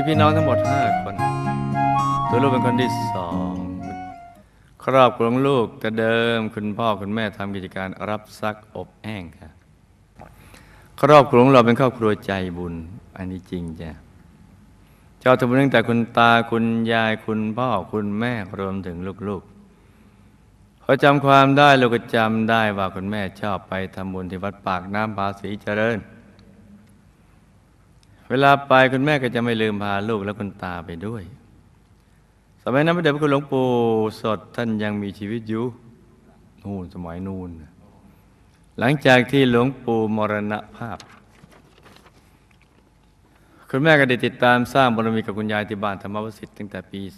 มีพี่น้องทั้งหมดห้าคนตัวลูกเป็นคนที่สองครอบครัวลูกแต่เดิมคุณพ่อคุณแม่ทำกิจการรับซักอบแห้งค่ะ ครอบครัวเราเป็นครอบครัวใจบุญ อันนี้จริงจ้ะเจ้าทำบุญตั้งแต่คุณตาคุณยายคุณพ่อคุณแม่รวมถึงลูกๆพอจำความได้ลูกก็จำได้ว่าคุณแม่ชอบไปทำบุญที่วัดปากน้ำภาษีเจริญ เวลาไปคุณแม่ก็จะไม่ลืมพาลูกและคุณตาไปด้วย สมัยนั้นพระเดชพระคุณหลวงปู่สดท่านยังมีชีวิตอยู่นู่นสมัยนู่นหลังจากที่หลวงปู่มรณภาพ คุณแม่ก็ได้ติดตามสร้างบารมีกับคุณยายที่บ้านธรรมวสิทธิ์ตั้งแต่ปี 2509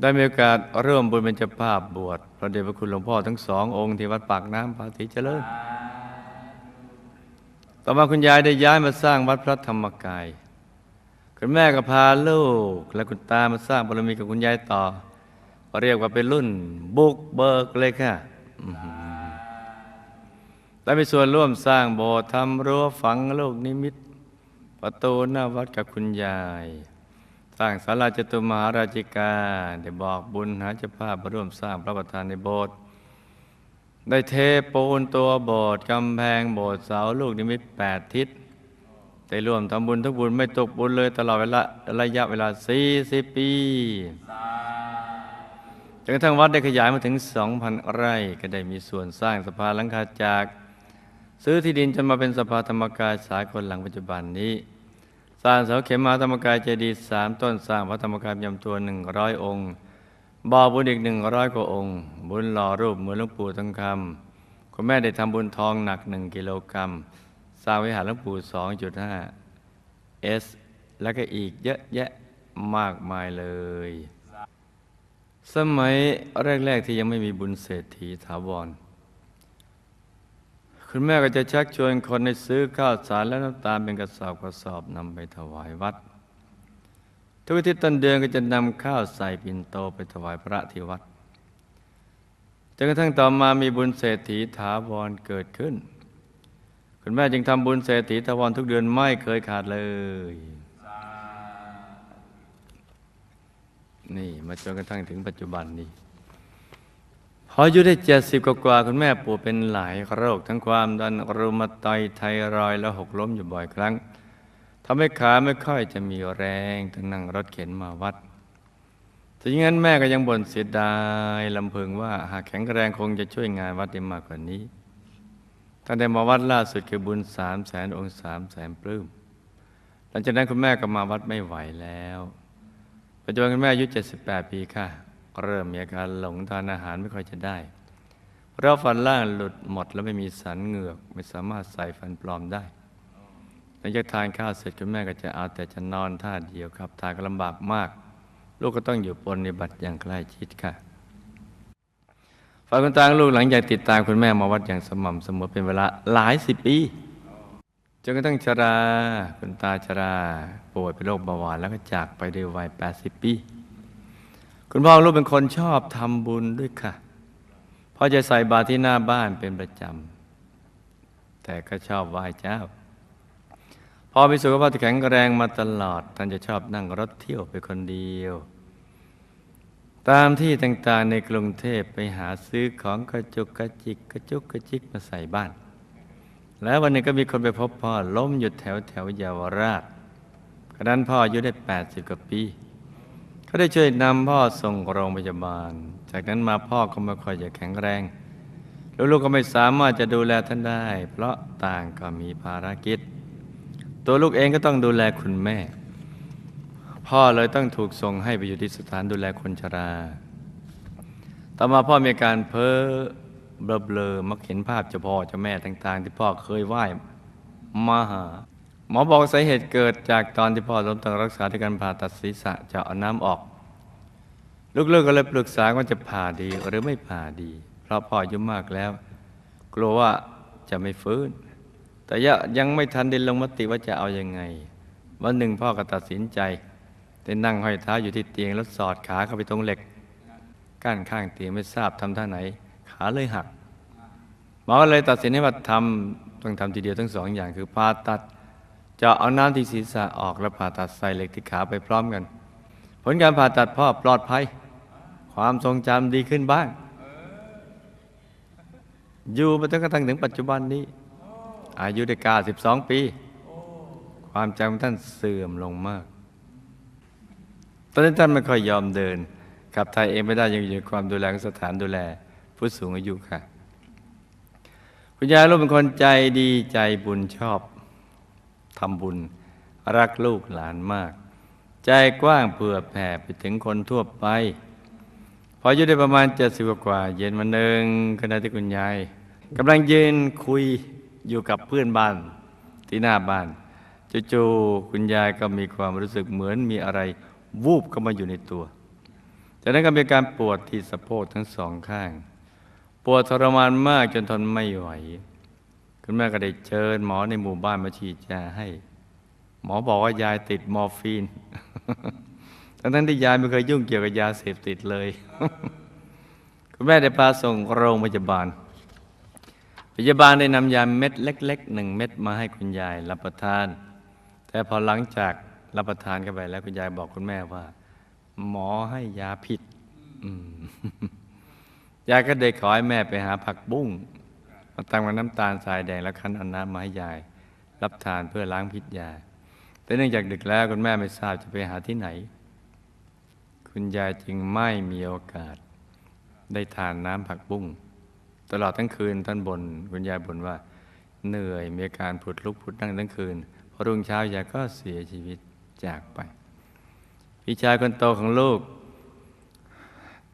ได้มีโอกาสร่วมบุญเป็นเจ้าภาพบวชพระเดชพระคุณหลวงพ่อทั้งสององค์ที่วัดปากน้ำภาษีเจริญ ต่อมาคุณยายได้ย้ายมาสร้างวัดพระธรรมกาย คุณแม่ก็พาลูก และคุณตามาสร้างบารมีกับคุณยายต่อเรียกว่าเป็นรุ่น บุกเบิกเลยค่ะได้มีส่วนร่วมสร้างโบสถ์ทำรั้วฝังลูกนิมิต ประตูหน้าวัดกับคุณยาย สร้างศาลาจตุมหาราชิกา ได้บอกบุญหาเจ้าภาพมาร่วมสร้างพระประธานในโบสถ์ ได้เทปูนตัวโบสถ์กำแพงโบสถ์เสาลูกนิมิตแปดทิศได้ร่วมทำบุญทุกบุญไม่ตกบุญเลยตลอดเวลาระยะเวลา40ปีจนกระทั่งวัดได้ขยายมาถึง 2,000 ไร่ ก็ได้มีส่วนสร้างสภาหลังคาจาก ซื้อที่ดินจนมาเป็นสภาธรรมกายสากลหลังปัจจุบันนี้ สร้างเสาเข็มมาธรรมกายเจดีย์สามต้นสร้างพระธรรมกายยำตัวหนึ่งร้อยองค์ บ่อบุญอีกหนึ่งร้อยกว่าองค์ บุญหล่อรูปเหมือนหลวงปู่ทองคำคุณแม่ได้ทำบุญทองหนักหนึ่งกิโลกรัมสร้างวิหารหลวงปู่สองจุดห้าเอสแล้วก็อีกเยอะแยะมากมายเลย สมัยแรก ๆ ที่ยังไม่มีบุญเศรษฐีถาวร คุณแม่ก็จะชักชวนคนให้ซื้อข้าวสารและน้ำตาลเป็นกระสอบกระสอบนำไปถวายวัด ทุกอาทิตย์ต้นเดือนก็จะนำข้าวใส่ปิ่นโตไปถวายพระที่วัดจนกระทั่งต่อมามีบุญเศรษฐีถาวรเกิดขึ้น คุณแม่จึงทำบุญเศรษฐีถาวรทุกเดือนไม่เคยขาดเลยนี่มาจนกระทั่งถึงปัจจุบันนี้ พออายุได้เจ็ดสิบกว่าคุณแม่ป่วยเป็นหลายโรค ทั้งความดันรูมาตอยไทรอยและหกล้มอยู่บ่อยครั้ง ทำให้ขาไม่ค่อยจะมีแรงต้งนั่งรถเข็นมาวัดถึงงั้นแม่ก็ยังบ่นเสียดายลำพึงว่าหากแข็งแรงคงจะช่วยงานวัดได้มากกว่านี้ตั้งแต่มาวัดล่าสุดคือบุญสามแสนองค์สามแสนปลื้มหลังจากนั้นคุณแม่ก็มาวัดไม่ไหวแล้วปัจจุบันคุณแม่อายุ 78 ปีค่ะ เริ่มมีอาการหลงทานอาหารไม่ค่อยจะได้ เพราะฟันล่างหลุดหมดแล้วไม่มีสันเหงือก ไม่สามารถใส่ฟันปลอมได้ หลังจากทานข้าวเสร็จคุณแม่ก็จะเอาแต่จะนอนท่าเดียวครับ ทานก็ลำบากมาก ลูกก็ต้องอยู่ปฏิบัติอย่างใกล้ชิดค่ะฝ่ายคุณตาลูกหลังจากติดตามคุณแม่มาวัดอย่างสม่ำเสมอเป็นเวลาหลายสิบปีจนกระทั่งชราคุณตาชราป่วยเป็นโรคเบาหวานแล้วก็จากไปด้วยวัย 80 ปี คุณพ่อลูกเป็นคนชอบทำบุญด้วยค่ะพ่อจะใส่บาตรที่หน้าบ้านเป็นประจำแต่ก็ชอบไหว้เจ้า พอมีสุขภาพที่แข็งแรงมาตลอด ท่านจะชอบนั่งรถเที่ยวไปคนเดียว ตามที่ต่างๆในกรุงเทพไปหาซื้อของกระจุกกระจิกกระจุกกระจิกมาใส่บ้าน แล้ววันหนึ่งก็มีคนไปพบพ่อล้มอยู่แถวแถวเยาวราชขณะนั้นพ่ออายุได้ 80 กว่าปีเขาได้ช่วยนำพ่อส่งโรงพยาบาล จากนั้นมาพ่อก็ไม่ค่อยจะแข็งแรงลูกๆก็ไม่สามารถจะดูแลท่านได้ เพราะต่างก็มีภารกิจ ตัวลูกเองก็ต้องดูแลคุณแม่ พ่อเลยต้องถูกส่งให้ไปอยู่ที่สถานดูแลคนชรา ต่อมาพ่อมีอาการเพ้อเบลอๆมักเห็นภาพเจ้าพ่อเจ้าแม่ต่าง ๆ ที่พ่อเคยไหว้มาหา หมอบอกสาเหตุเกิดจากตอนที่พ่อล้มต้องรักษาด้วยการผ่าตัดศีรษะจะเอาน้ำออก ลูกๆก็เลยปรึกษาว่าจะผ่าดีหรือไม่ผ่าดี เพราะพ่ออายุมากแล้ว กลัวว่าจะไม่ฟื้น แต่ยังไม่ทันได้ลงมติว่าจะเอาอยัางไง วันหนึ่งพ่อก็ตัดสินใจได้นั่งห้อยเท้าอยู่ที่เตียงแล้วสอดขาเข้าไปตรงเหล็กกั้นข้างเตียงไม่ทราบทำท่าไหน ขาเลยหักหมอเลยตัดสินให้ว่าทำต้องทำทีเดียวทั้งสองอย่างคือผ่าตัดจะเอาน้ำที่ศีรษะออกแล้วผ่าตัดใส่เหล็กที่ขาไปพร้อมกัน ผลการผ่าตัดพ่อปลอดภัย ความทรงจำดีขึ้นบ้าง อยู่มาจนกระทั่งถึงปัจจุบันนี้ อายุได้92 ปี ความจำท่านเสื่อมลงมาก ตอนนี้ท่านไม่ค่อยยอมเดินขับถ่ายเองไม่ได้ยังอยู่ในความดูแลของสถานดูแล ผู้สูงอายุค่ะ คุณยายลูกเป็นคนใจดีใจบุญชอบทำบุญ รักลูกหลานมาก ใจกว้างเผื่อแผ่ไปถึงคนทั่วไป พออายุได้ประมาณเจ็ดสิบกว่า เย็นวันหนึ่งขณะที่คุณยายกำลังยืนคุย อยู่กับเพื่อนบ้านที่หน้าบ้านจู่ๆคุณยายก็มีความรู้สึกเหมือนมีอะไรวูบเข้ามาอยู่ในตัวจากนั้นก็มีการปวดที่สะโพกทั้งสองข้าง ปวดทรมานมากจนทนไม่ไหว คุณแม่ก็ได้เชิญหมอในหมู่บ้านมาฉีดยาให้ หมอบอกว่ายายติดมอร์ฟีน ทั้งๆที่ยายไม่เคยยุ่งเกี่ยวกับยาเสพติดเลย คุณแม่ได้พาส่งโรงพยาบาล ยาบาลได้นำยาเม็ดเล็กๆหนึ่งเม็ดมาให้คุณยายรับประทาน แต่พอหลังจากรับประทานเข้าไปแล้วคุณยายบอกคุณแม่ว่า หมอให้ยาผิดยายก็เลยขอให้แม่ไปหาผักบุ้งมาตำกับน้ำตาลทรายแดงแล้วคั้นเอาน้ำมาให้ยาย รับทานเพื่อล้างพิษยา แต่เนื่องจากดึกแล้วคุณแม่ไม่ทราบจะไปหาที่ไหน คุณยายจึงไม่มีโอกาส ได้ทานน้ำผักบุ้ง ตลอดทั้งคืนท่านบนคุณยายบ่นว่า เหนื่อยมีอาการผุดลุกผุดนั่งทั้งคืนพอรุ่งเช้ายายก็เสียชีวิตจากไป พี่ชายคนโตของลูก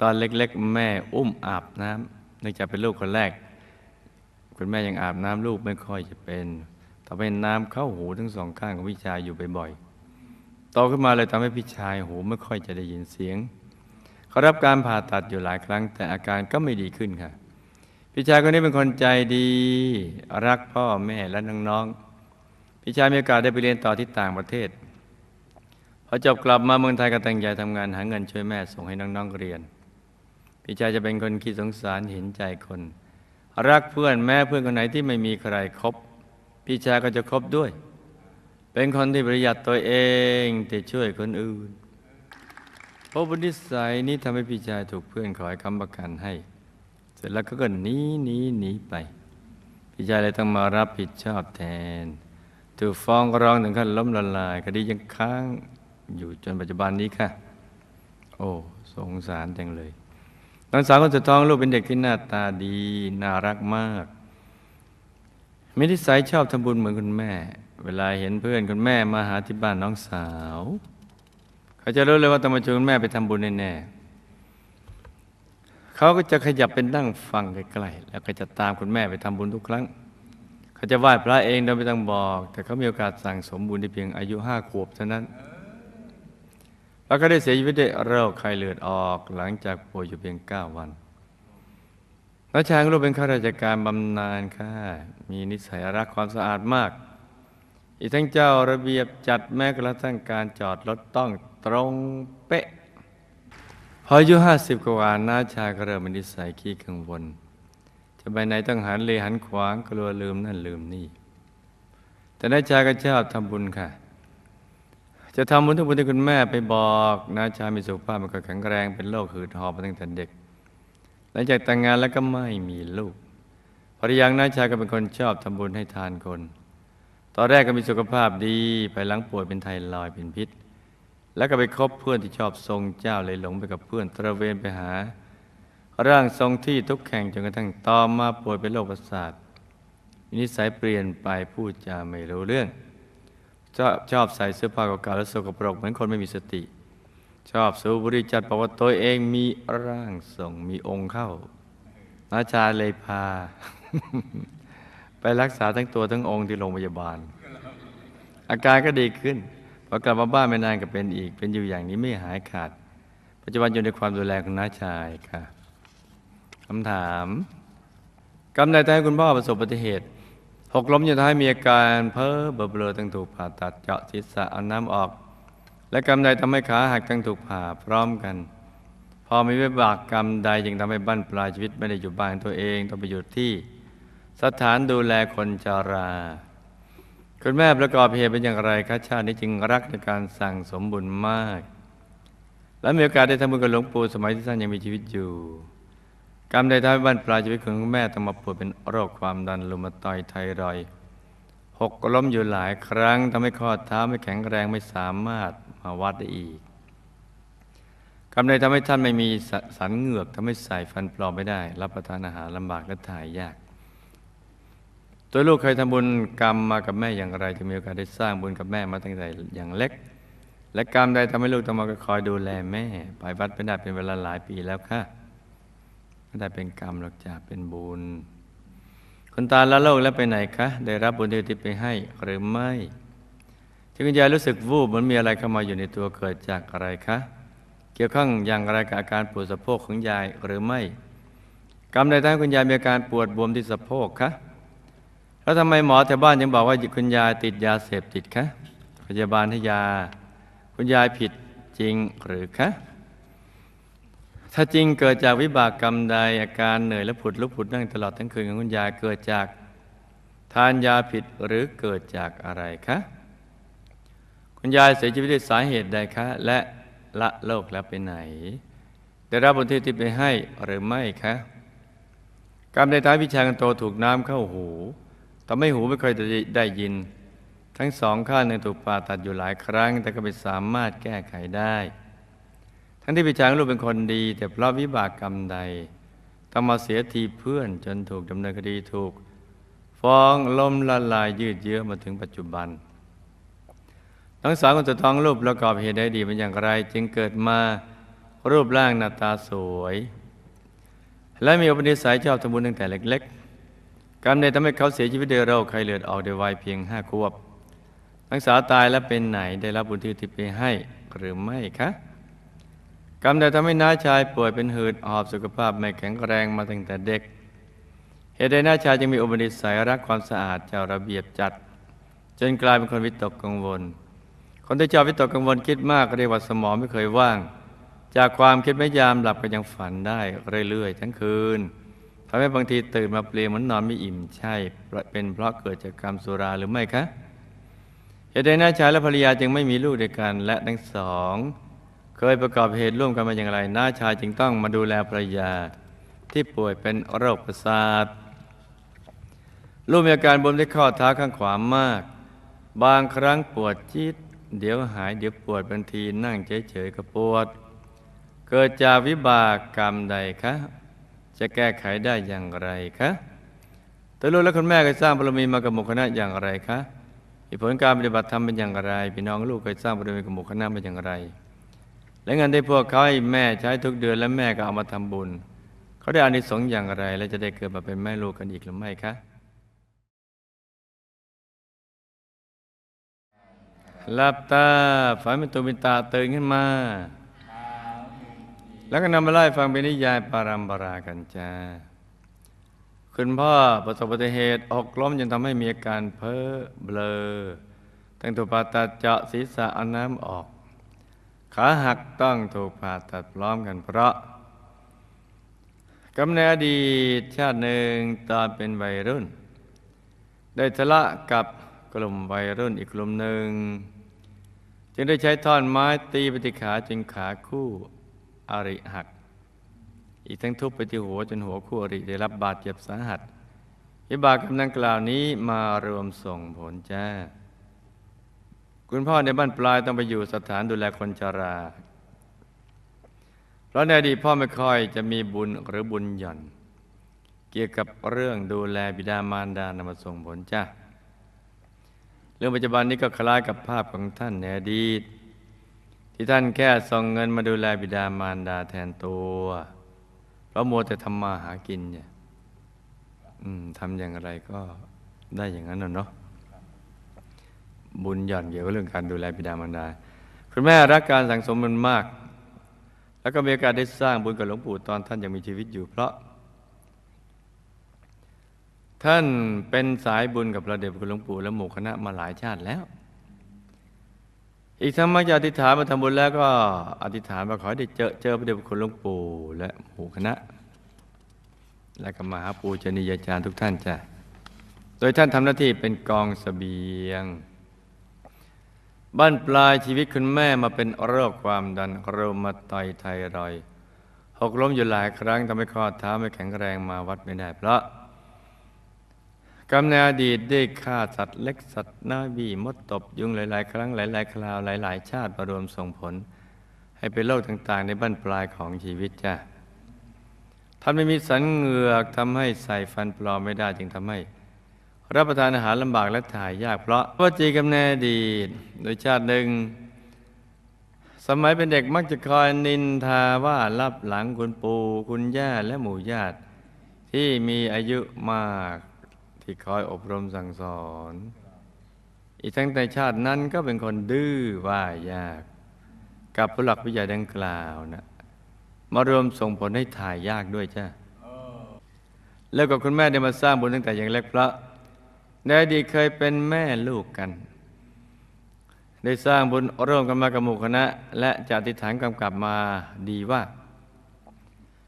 ตอนเล็กๆ แม่อุ้มอาบน้ำเนื่องจากเป็นลูกคนแรก คุณแม่ยังอาบน้ำลูกไม่ค่อยจะเป็นต่อไปน้ำเข้าหูทั้งสองข้างของพี่ชายอยู่บ่อยๆโตขึ้นมาเลยทำให้พี่ชายหูไม่ค่อยจะได้ยินเสียง เขารับการผ่าตัดอยู่หลายครั้ง แต่อาการก็ไม่ดีขึ้นค่ะ พี่ชายคนนี้เป็นคนใจดี รักพ่อแม่และน้องๆพี่ชายมีโอกาสได้ไปเรียนต่อที่ต่างประเทศพอจบกลับมาเมืองไทยก็ตั้งใจทำงานหาเงินช่วยแม่ส่งให้น้องๆเรียน พี่ชายจะเป็นคนขี้สงสารเห็นใจคน รักเพื่อนแม้เพื่อนคนไหนที่ไม่มีใครครบพี่ชายก็จะคบด้วย เป็นคนที่ประหยัดตัวเองแต่ช่วยคนอื่นเพราะบุญนิสัยนี้ทำให้พี่ชายถูกเพื่อนขอให้คำประกันให้ ร็จแล้วก็ก็หนีหนีหนีไป พี่ชายเลยต้องมารับผิดชอบแทน ถูกฟ้องร้องถึงขั้นล้มละลายคดียังค้างอยู่จนปัจจุบันนี้ค่ะ โอ้สงสารจังเลยน้องสาวคนสุดท้องลูกเป็นเด็กที่หน้าตาดีน่ารักมากมีนิสัยชอบทำบุญเหมือนคุณแม่ เวลาเห็นเพื่อนคุณแม่มาหาที่บ้านน้องสาว เขาจะรู้เลยว่าต้องมาชวนแม่ไปทำบุญแน่ๆ เขาก็จะขยับเป็นนั่งฟังใกล้ๆแล้วก็จะตามคุณแม่ไปทำบุญทุกครั้ง เขาจะไหว้พระเองโดยไม่ต้องบอก แต่เขามีโอกาสสั่งสมบุญได้เพียงอายุห้าขวบเท่านั้น แล้วก็ได้เสียชีวิตด้วยโรคไข้เลือดออกหลังจากป่วยอยู่เพียงเก้าวันน้าชายของลูกเป็นข้าราชการบำนาญค่ะมีนิสัยรักความสะอาดมาก อีกทั้งเจ้าระเบียบจัดแม้กระทั่งการจอดรถต้องตรงเป๊ะ พออายุห้าสิบกว่าน้าชายก็เริ่มมีนิสัยขี้กังวล จะไปไหนต้องหันเลยหันขวางกลัวลืมนั่นลืมนี่ แต่น้าชายก็ชอบทำบุญค่ะ จะทำบุญทุกบุญที่คุณแม่ไปบอกน้าชายมีสุขภาพมันก็แข็งแรงเป็นโรคหืดหอบมาตั้งแต่เด็ก หลังจากแต่งงานแล้วก็ไม่มีลูกภรรยาน้าชายก็เป็นคนชอบทำบุญให้ทานคน ตอนแรกก็มีสุขภาพดีภายหลังป่วยเป็นไทรอยด์เป็นพิษ แล้วก็ไปคบเพื่อนที่ชอบทรงเจ้าเลยหลงไปกับเพื่อนตระเวนไปหา ร่างทรงที่ทุกแข่งจนกระทั่งต่อมาป่วยเป็นโรคประสาทนิสัยเปลี่ยนไปพูดจาไม่รู้เรื่องชอบชอบใส่เสื้อผ้าเก่าๆและสกปรกเหมือนคนไม่มีสติ ชอบสูบบุหรี่จัดบอกว่าตัวเองมีร่างทรงมีองค์เข้าอาจารย์เลยพา ไปรักษาทั้งตัวทั้งองค์ที่โรงพยาบาล อาการก็ดีขึ้น พอกลับมาบ้านไม่นานก็เป็นอีก เป็นอยู่อย่างนี้ไม่หายขาด ปัจจุบันอยู่ในความดูแลของน้าชายค่ะคำถามกำเนิดให้คุณพ่อประสบอุบัติเหตุหกล้มอยู่ท้ายมีอาการเพ้อเบลอเบลอต้องถูกผ่าตัดเจาะศีรษะเอาน้ำออก และกรรมใดทำให้ขาหักต้งถูกผ่าพร้อมกัน พอมีวิบากกรรมใดจึงทำให้บั้นปลายชีวิตไม่ได้อยู่บ้านตัวเองต้องไปอยู่ที่ สถานดูแลคนชรา คุณแม่ประกอบเหตุเป็นอย่างไรคะชาตินี้จึงรักในการสั่งสมบุญมาก และมีโอกาสได้ทำบุญกับหลวงปู่สมัยที่ท่านยังมีชีวิตอยู่ กรรมใดทำให้บ้านปลายชีวิตของคุณแม่ต้องมาป่วยเป็นโรคความดันลุมาตอยไทรอยหกล้มอยู่หลายครั้งทำให้ข้อเท้าไม่แข็งแรงไม่สามารถมาวัดได้อีกกรรมใดทำให้ท่านไม่มีสสันเหงือกทำให้ใส่ฟันปลอมไม่ได้ รับประทานอาหารลำบากและถ่ายยาก ตัวลูกเคยทำบุญกรรมมากับแม่อย่างไรจึงมีโอกาสได้สร้างบุญกับแม่มาตั้งแต่อย่างเล็ก และกรรมใดทำให้ลูกต้องมาคอยดูแลแม่ไปวัดไม่ได้เป็นเวลาหลายปีแล้วค่ะไม่ได้เป็นกรรมหรอกจ้ะเป็นบุญคนตายละโลกแล้วไปไหนคะได้รับบุญที่อุทิศไปให้หรือไม่ที่คุณยายรู้สึกวูบเหมันมีอะไรเข้ามาอยู่ในตัวเกิดจากอะไรคะเกี่ยวข้องอย่างไรกับอาการปวดสะโพกของยายหรือไม่ กรรมใดทำให้คุณยายมีอาการปวดบวมที่สะโพกคะ แล้วทำไมหมอแถวบ้านยังบอกว่าคุณยายติดยาเสพติดคะพยาบาลให้ยา คุณยายผิดจริงหรือคะถ้าจริงเกิดจากวิบากกรรมใดอาการเหนื่อยและผุดลุกผุดนั่งตลอดทั้งคืนของคุณยายเกิดจากทานยาผิดหรือเกิดจากอะไรคะคุณยายเสียชีวิตด้วยสาเหตุใดคะ และละโลกแล้วไปไหน ได้รับบุญที่ติดไปให้หรือไม่คะกรรมในท้ายวิชากันโตถูกน้ำเข้าหู ทำให้หูไม่ค่อยได้ยิน ทั้งสองข้างเนี่ยถูกผ่าตัดอยู่หลายครั้ง แต่ก็ไม่สามารถแก้ไขได้ ทั้งที่พิจารลูกเป็นคนดี แต่เพราะวิบากกรรมใดต้องมาเสียทีเพื่อนจนถูกดำเนินคดีถูก ฟ้องล้มละลายยืดเยื้อมาถึงปัจจุบัน ทั้งสาวคนสุดท้องรูปประกอบเหตุได้ดีเป็นอย่างไร จึงเกิดมารูปร่างหน้าตาสวย และมีอุปนิสัยชอบทำบุญตั้งแต่เล็ก กรรมใดทำให้เขาเสียชีวิตด้วยโรคไข้เลือดออกในวัยเพียงห้าขวบทั้งสาตายและเป็นไหนได้รับบุญที่อุทิศไปให้หรือไม่คะกรรมใดทำให้น้าชายป่วยเป็นหืดหอบสุขภาพไม่แข็งแรงมาตั้งแต่เด็ก เหตุใดน้าชายจึงมีอุปนิสัยรักความสะอาดเจ้าระเบียบจัด จนกลายเป็นคนวิตกกังวล คนที่ชอบวิตกกังวลคิดมากเรียกว่าสมองไม่เคยว่าง จากความคิดไม่ยามหลับก็ยังฝันได้เรื่อยๆ ทั้งคืน ทำให้บางทีตื่นมาเปลี่ยนเหมือนนอนไม่อิ่มใช่ เป็นเพราะเกิดจากกรรมสุราหรือไม่คะเหตุใดน้าชายและภรรยาจึงไม่มีลูกด้วยกัน และทั้งสอง เคยประกอบเหตุร่วมกันมาอย่างไรน้าชายจึงต้องมาดูแลภรรยาที่ป่วยเป็นโรคประสาทลูกมีอาการบวมที่ข้อเท้าข้างขวามาก บางครั้งปวดจี๊ดเดี๋ยวหายเดี๋ยวปวดบางทีนั่งเฉยๆก็ปวด เกิดจากวิบากกรรมใดคะ จะแก้ไขได้อย่างไรคะตัวลูกและคุณแม่เคยสร้างบารมีมากับหมู่คณะอย่างไรคะมีผลการปฏิบัติธรรมเป็นอย่างไร พี่น้องลูกเคยสร้างบารมีกับหมู่คณะเป็นอย่างไร และเงินที่พวกเขาให้แม่ใช้ทุกเดือนและแม่ก็เอามาทำบุญ เขาได้อานิสงส์อย่างไร และจะได้เกิดมาเป็นแม่ลูกกันอีกหรือไม่คะหลับตาฝันเป็นตัวเป็นตาตื่นขึ้นมา แล้วก็นำมาไล่ฟังเป็นนิยายปารัมปรากันจ้าคุณพ่อประสบอุบัติเหตุอกล้มจนทำให้มีอาการเพ้อเบลอตั้งถูกผ่าตัดเจาะศีรษะเอาน้ำออก ขาหักต้องถูกผ่าตัดพร้อมกันเพราะกำเนิดอดีตชาติหนึ่งตอนเป็นวัยรุ่น ได้ทะเลาะกับกลุ่มวัยรุ่นอีกกลุ่มหนึ่ง จึงได้ใช้ท่อนไม้ตีปที่ขาจนขาคู่ อริหัก อีกทั้งทุบไปที่หัวจนหัวคู่อริได้รับบาดเจ็บสาหัสวิบากกรรมดังกล่าวนี้มารวมส่งผลจ้า คุณพ่อในบ้านปลายต้องไปอยู่สถานดูแลคนชรา เพราะในอดีตพ่อไม่ค่อยจะมีบุญหรือบุญหย่อน เกี่ยวกับเรื่องดูแลบิดามารดานำมาส่งผลจ้า เรื่องปัจจุบันนี้ก็คล้ายกับภาพของท่านในอดีต ที่ท่านแค่ส่งเงินมาดูแลบิดามารดาแทนตัว เพราะมัวแต่ทำมาหากินเนี่ยทำอย่างไรก็ได้อย่างนั้นน่ะเนาะบุญหย่อนเกี่ยวกับเรื่องการดูแลบิดามารดา คุณแม่รักการสังสมบุญมาก แล้วก็มีโอกาสได้สร้างบุญกับหลวงปู่ตอนท่านยังมีชีวิตอยู่ เพราะ ท่านเป็นสายบุญกับพระเดชพระคุณหลวงปู่และหมู่คณะมาหลายชาติแล้ว อีกทั้งมักจะอธิษฐานมาทำบุญแล้วก็อธิษฐานมาขอได้เจอเจอพระเดชพระคุณหลวงปู่และหมู่คณะ และก็มหาปูชนียาจารย์ทุกท่านจ้ะโดยท่านทำหน้าที่เป็นกองสเสบียงบ้านปลายชีวิตคุณแม่มาเป็นโรคความดันโรมาตอยไทรอยหกล้มอยู่หลายครั้งทำให้ข้อเท้าไม่แข็งแรงมาวัดไม่ได้เพราะ กำเนิดอดีตได้ฆ่าสัตว์เล็กสัตว์น้อยบีมดตบยุงหลาย ๆ ครั้งหลาย ๆ คราวหลาย ๆ ชาติมารวมส่งผล ให้เป็นโรคต่าง ๆ ในบ้านปลายของชีวิตจ้ะท่านไม่มีสันเหงือกทำให้ใส่ฟันปลอมไม่ได้จึงทำให้ รับประทานอาหารลำบากและถ่ายยากเพราะว่าจีกำเนิดอดีตโดยชาติหนึ่งสมัยเป็นเด็กมักจะคอยนินทาว่ารับหลังคุณปู่คุณย่าและหมู่ญาติ ที่มีอายุมาก ที่คอยอบรมสั่งสอน อีกทั้งแต่ชาตินั้นก็เป็นคนดื้อว่ายาก กับผู้หลักผู้ใหญ่ดังกล่าวนะมารวมส่งผลให้ถ่ายยากด้วยจ้าแล้วก็คุณแม่ได้มาสร้างบุญตั้งแต่ยังเล็กพระในอดีตเคยเป็นแม่ลูกกัน ได้สร้างบุญร่วมกันมากับหมู่คณะ และจะอธิษฐานกำกับมาดีว่า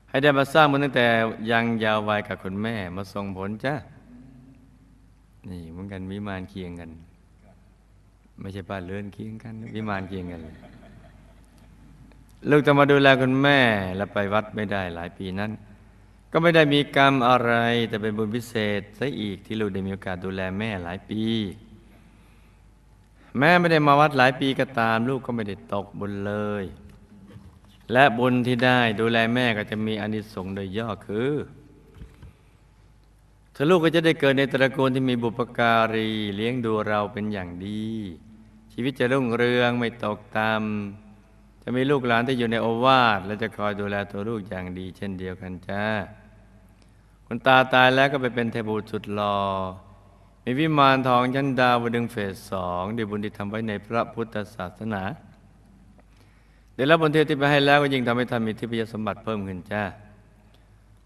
ให้ได้มาสร้างบุญตั้งแต่ยังยาววัยกับคุณแม่มาส่งผลจ้า นี่เหมือนกันวิมานเคียงกัน ไม่ใช่ป้านเลื่อนเคียงกัน วิมานเคียงกัน ลูกจะมาดูแลคุณแม่และไปวัดไม่ได้หลายปีนั้น ก็ไม่ได้มีกรรมอะไร แต่เป็นบุญพิเศษซะอีกที่ลูกได้มีโอกาสดูแลแม่หลายปี แม่ไม่ได้มาวัดหลายปีก็ตาม ลูกก็ไม่ได้ตกบุญเลย และบุญที่ได้ดูแลแม่ก็จะมีอนิสงส์โดยย่อคือ ธอลูกก็จะได้เกิดในตระกูลที่มีบุปการีเลี้ยงดูเราเป็นอย่างดี ชีวิตจะรุ่งเรืองไม่ตกต่ำจะมีลูกหลานที่อยู่ในโอวาทและจะคอยดูแลตัวลูกอย่างดี เช่นเดียวกันจ้าคุณตาตายแล้วก็ไปเป็นเทพบุตรสุดหลอ่อมีวิมานทองชั้นดาวดึงเฟสสองได้บุญที่ทำไว้ในพระพุทธศาสนาได้รับบุญเทพที่ไปให้แล้วก็ยิ่งทำให้ท่านมีทิพยสมบัติเพิ่มขึ้นจ้า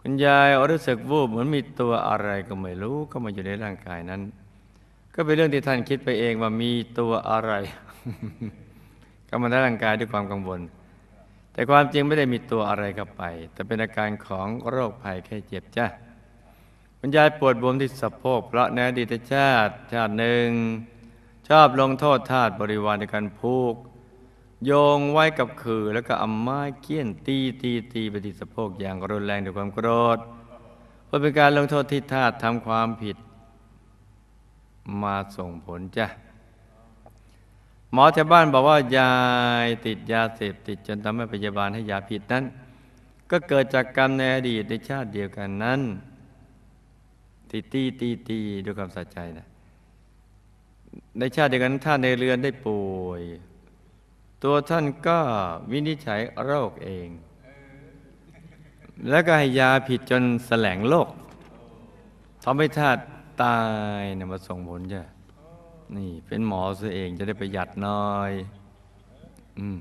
คุณยายรู้สึกวูบเหมือนมีตัวอะไรก็ไม่รู้เข้ามาอยู่ในร่างกายนั้น ก็เป็นเรื่องที่ท่านคิดไปเองว่ามีตัวอะไรเข้ามาในร่างกายด้วยความกังวล แต่ความจริงไม่ได้มีตัวอะไรเข้าไป แต่เป็นอาการของโรคภัยแค่เจ็บจ้าคุณยายปวดบวมที่สะโพกเพราะในอดีตชาติชาติหนึ่ง ชอบลงโทษทาสบริวารในการพูก โยงไว้กับคือแล้วก็เอาไม้เกี้ยนตีตีตีไปที่สะโพกอย่างรุนแรงด้วยความโกรธเพื่อเป็นการลงโทษที่ทาสทำความผิด มาส่งผลจ้ะหมอแถวบ้านบอกว่ายายติดยาเสพติดจนทำให้พยาบาลให้ยาผิดนั้น ก็เกิดจากกรรมในอดีตในชาติเดียวกันนั้นตีตีตีตีด้วยความสัใจนะในชาติเดียวกันท่านในเรือนได้ป่วย ตัวท่านก็วินิจฉัยโรคเอง แล้วก็ให้ยาผิดจนแสลงโรคทำให้ธาตุตายเนี่ยมาส่งผลจ้ะนี่เป็นหมอซะเองจะได้ประหยัดน้อยอืม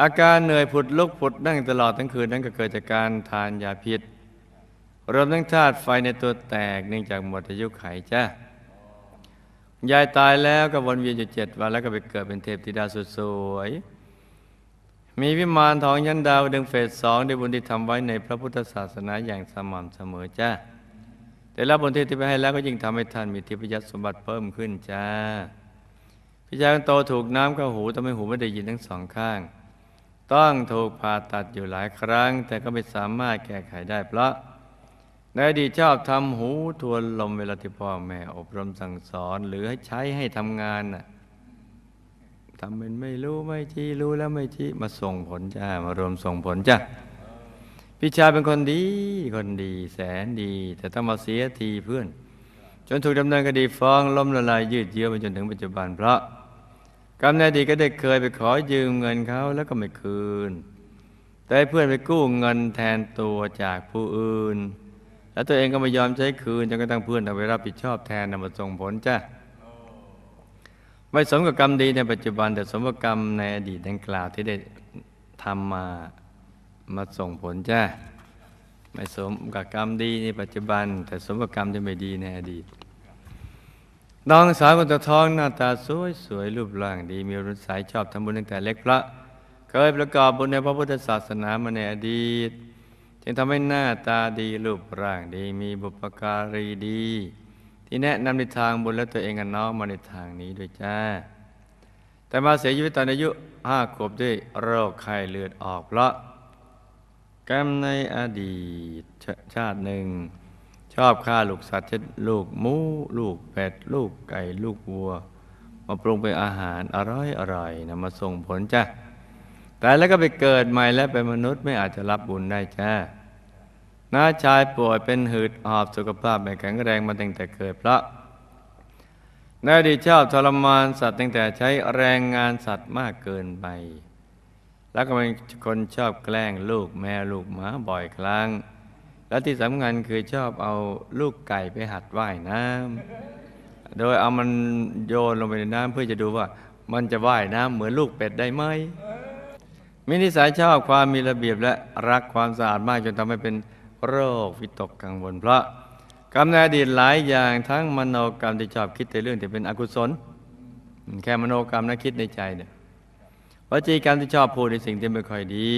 อาการเหนื่อยผุดลุกผุดนั่งตลอดทั้งคืนนั้นก็เกิดจากการทานยาพิษรวมทั้งธาตุไฟในตัวแตกเนื่องจากหมดอายุไขจ้ะ ยายตายแล้วก็วนเวียนอยู่เจ็ดวันแล้วก็ไปเกิดเป็นเทพธิดาสุดสวยมีวิมานทองยันดาวดึงเฟสสองได้บุญที่ทำไว้ในพระพุทธศาสนาอย่างสม่ำเสมอจ้าแต่รับบุญที่ไปให้แล้วก็ยิ่งทำให้ท่านมีทิพยสมบัติเพิ่มขึ้นจ้าพี่ชายคนโตถูกน้ำเข้าหูทำให้หูไม่ได้ยินทั้งสองข้าง ต้องถูกผ่าตัดอยู่หลายครั้ง แต่ก็ไม่สามารถแก้ไขได้เพราะ ในอดีตชอบทำหูทวนลมเวลาที่พ่อแม่ อบรมสั่งสอน หรือให้ใช้ให้ทำงานน่ะทำเป็นไม่รู้ไม่ชี้รู้แล้วไม่ชี้มาส่งผลจ้ามารวมส่งผลจ้าพี่ชายเป็นคนดีคนดีแสนดี แต่ต้องมาเสียทีเพื่อน จนถูกดำเนินคดีฟ้องล้มละลายยืดเยื้อมาจนถึงปัจจุบันเพราะกรรมในอดีตก็ได้เคยไปขอยืมเงินเขาแล้วก็ไม่คืน แต่ให้เพื่อนไปกู้เงินแทนตัวจากผู้อื่น แล้วตัวเองก็ไม่ยอมใช้คืนจนกระทั่งเพื่อนต้องไปรับผิดชอบแทนนำมาส่งผลจ้ะไม่สมกับกรรมดีในปัจจุบัน แต่สมกับกรรมในอดีตดังกล่าวที่ได้ทำมามาส่งผลจ้ะไม่สมกับกรรมดีในปัจจุบัน แต่สมกับกรรมที่ไม่ดีในอดีตน้องสาวคนตะท้องหน้าตาสวยสวยรูปร่างดี มีรุนสายชอบทำบุญตั้งแต่เล็กพระ เคยประกอบบุญในพระพุทธศาสนามาในอดีต จึงทำให้หน้าตาดีรูปร่างดีมีบุปการีดี ที่แนะนำในทางบุญและตัวเองกับน้องมาในทางนี้ด้วยจ้า แต่มาเสียชีวิตตอนอายุห้าขวบด้วยโรคไข้เลือดออกเพราะกรรมในอดีตชชาติหนึ่ง ชอบฆ่าลูกสัตว์เช่นลูกหมูลูกเป็ด ลูกไก่ ลูกวัว มาปรุงเป็นอาหารอร่อยอร่อยนำมาส่งผลจ้ะ แต่แล้วก็ไปเกิดใหม่และเป็นมนุษย์ไม่อาจจะรับบุญได้จ้าน้าชายป่วยเป็นหืดหอบสุขภาพไม่แข็งแรงมาตั้งแต่เกิดเพราะในอดีชอบทรมานสัตว์ตั้งแต่ใช้แรงงานสัตว์มากเกินไป แล้วก็เป็นคนชอบแกล้งลูกแม่ลูกหมาบ่อยครั้ง และที่สำคัญคือชอบเอาลูกไก่ไปหัดว่ายน้ำโดยเอามันโยนลงไปในน้ำเพื่อจะดูว่ามันจะว่ายน้ำเหมือนลูกเป็ดได้ไหม มินิสัยชอบความมีระเบียบและรักความสะอาดมากจนทำให้เป็นโรควิตกกังวล เพราะกรรมในอดีตหลายอย่างทั้งมโนกรรมที่ชอบคิดแต่เรื่องที่เป็นอกุศล แค่มโนกรรมนะคิดในใจเนี่ยวจีกรรมที่ชอบพูดในสิ่งที่ไม่ค่อยดี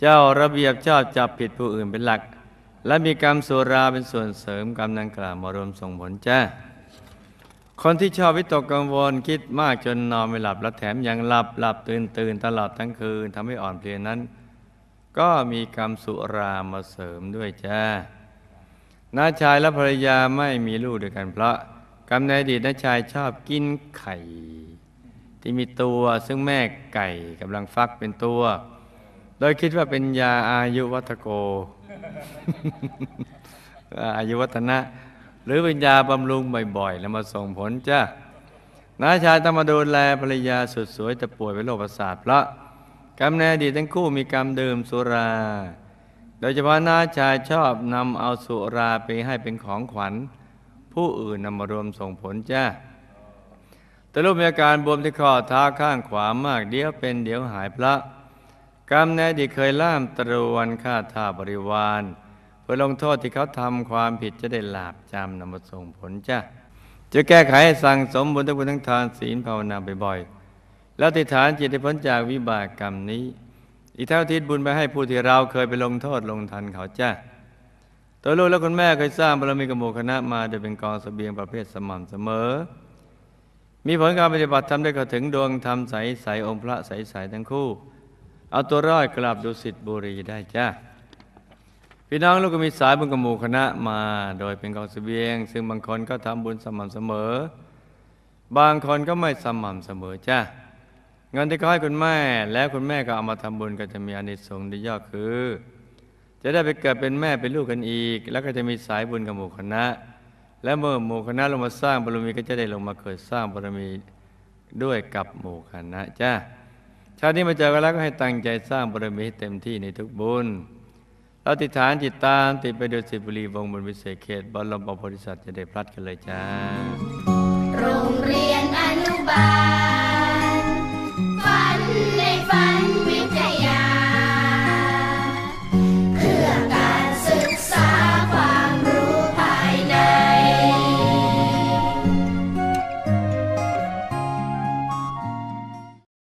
เจ้าระเบียบชอบจับผิดผู้อื่นเป็นหลัก และมีกรรมสุราเป็นส่วนเสริมกรรมดังกล่าวมารวมส่งผลจ้า คนที่ชอบวิตกกังวลคิดมากจนนอนไม่หลับและแถมยังหลับหลับตื่นตื่นตลอดทั้งคืนทำให้อ่อนเพลียนั้น ก็มีกรรมสุรามาเสริมด้วยจ้าน้าชายและภรรยาไม่มีลูกด้วยกันเพราะกรรมในอดีตน้าชายชอบกินไข่ ที่มีตัวซึ่งแม่ไก่กำลังฟักเป็นตัว โดยคิดว่าเป็นยาอายุวัฒโก อายุวัฒนะ หรือเป็นยาบำรุงบ่อยๆ แล้วมาส่งผลจ้าน้าชายต้องมาดูแลภรรยาสุดสวยแต่ป่วยเป็นโรคประสาทเพราะกรรมในอดีตทั้งคู่มีกรรมดื่มสุรา โดยเฉพาะน้าชายชอบนำเอาสุราไปให้เป็นของขวัญ ผู้อื่นนำมารวมส่งผลจ้าแต่ลูกมีอาการบวมที่ข้อเท้าข้างขวามากเดี๋ยวเป็นเดี๋ยวหายพระกรรมในอดีตเคยล่ามตรวนฆ่าท่าบริวาร พื่อลงโทษที่เขาทำความผิดจะได้หลาบจำนำมาส่งผลจ้าจะแก้ไขให้สั่งสมบุญทั้งบุญทั้งทานศีลภาวนาบ่อยๆแล้วติฐานจิตให้พ้นจากวิบากกรรมนี้ อีกเท่าทิศบุญไปให้ผู้ที่เราเคยไปลงโทษลงทันเขาจ้าตัวลูกและคุณแม่เคยสร้างบารมีกบหมู่คณะมาโดยเป็นกองเสบียงประเภทสม่ำเสมอ มีผลการปฏิบัติทำได้เข้าถึงดวงธรรมใสใสองค์พระใสใสทั้งคู่ เอาตัวรอดกลับดุสิตบุรีได้จ้า พี่น้องลูกก็มีสายบุญกับหมู่คณะมา โดยเป็นกองเสบียง ซึ่งบางคนก็ทำบุญสม่ำเสมอ บางคนก็ไม่สม่ำเสมอจ้าเงินที่เขาให้คุณแม่ แล้วคุณแม่ก็เอามาทำบุญก็จะมีอานิสงส์ที่ยอดคือ จะได้ไปเกิดเป็นแม่เป็นลูกกันอีก แล้วก็จะมีสายบุญกับหมู่คณะ และเมื่อหมู่คณะลงมาสร้างบารมีก็จะได้ลงมาเกิดสร้างบารมีด้วยกับหมู่คณะจ้าชาตินี้มาเจอกันแล้วก็ให้ตั้งใจสร้างบารมีให้เต็มที่ในทุกบุญ เราติดฐานจิตตามติดไปดูสิบุรีวงบนวิเศษเขตบรมบพธิษัทจะได้พลัดกันเลยจ้า โรงเรียนอนุบาล